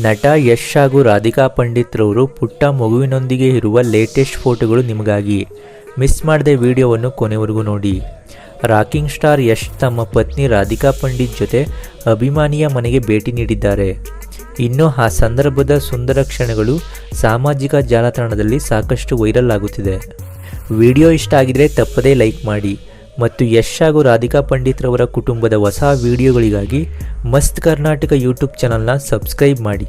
ನಟ ಯಶ್ ಹಾಗೂ ರಾಧಿಕಾ ಪಂಡಿತ್ ರವರು ಪುಟ್ಟ ಮಗುವಿನೊಂದಿಗೆ ಇರುವ ಲೇಟೆಸ್ಟ್ ಫೋಟೋಗಳು ನಿಮಗಾಗಿ. ಮಿಸ್ ಮಾಡದೆ ವಿಡಿಯೋವನ್ನು ಕೊನೆವರೆಗೂ ನೋಡಿ. ರಾಕಿಂಗ್ ಸ್ಟಾರ್ ಯಶ್ ತಮ್ಮ ಪತ್ನಿ ರಾಧಿಕಾ ಪಂಡಿತ್ ಜೊತೆ ಅಭಿಮಾನಿಯ ಮನೆಗೆ ಭೇಟಿ ನೀಡಿದ್ದಾರೆ. ಇನ್ನು ಆ ಸಂದರ್ಭದ ಸುಂದರ ಕ್ಷಣಗಳು ಸಾಮಾಜಿಕ ಜಾಲತಾಣದಲ್ಲಿ ಸಾಕಷ್ಟು ವೈರಲ್ ಆಗುತ್ತಿದೆ. ವಿಡಿಯೋ ಇಷ್ಟ ಆಗಿದ್ರೆ ತಪ್ಪದೇ ಲೈಕ್ ಮಾಡಿ. ಮತ್ತು ಯಶ್ ಹಾಗೂ ರಾಧಿಕಾ ಪಂಡಿತ್ ರವರ ಕುಟುಂಬದ ಹೊಸ ವಿಡಿಯೋಗಳಿಗಾಗಿ ಮಸ್ತ್ ಕರ್ನಾಟಕ ಯೂಟ್ಯೂಬ್ ಚಾನಲ್ನ ಸಬ್ಸ್ಕ್ರೈಬ್ ಮಾಡಿ.